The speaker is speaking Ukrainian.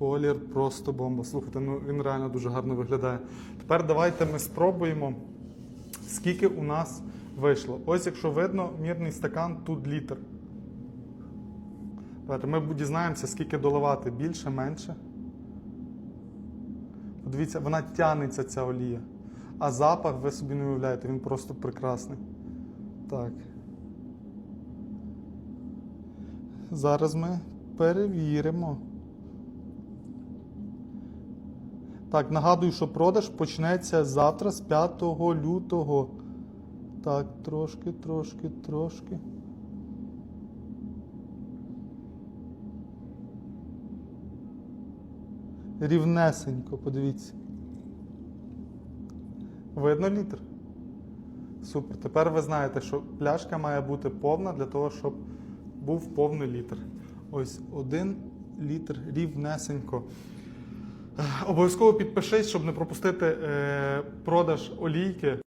Колір просто бомба. Слухайте, ну він реально дуже гарно виглядає. Тепер давайте ми спробуємо, скільки у нас вийшло. Ось, якщо видно, мірний стакан тут літр. Ми дізнаємося, скільки доливати. Більше, менше. Подивіться, вона тянеться ця олія. А запах, ви собі не уявляєте, він просто прекрасний. Так. Зараз ми перевіримо. Так, нагадую, що продаж почнеться завтра з 5 лютого. Так, трошки, трошки, трошки. Рівнесенько, подивіться. Видно літр? Супер. Тепер ви знаєте, що пляшка має бути повна для того, щоб був повний літр. Ось один літр рівнесенько. Обов'язково підпишись, щоб не пропустити е, продаж олійки.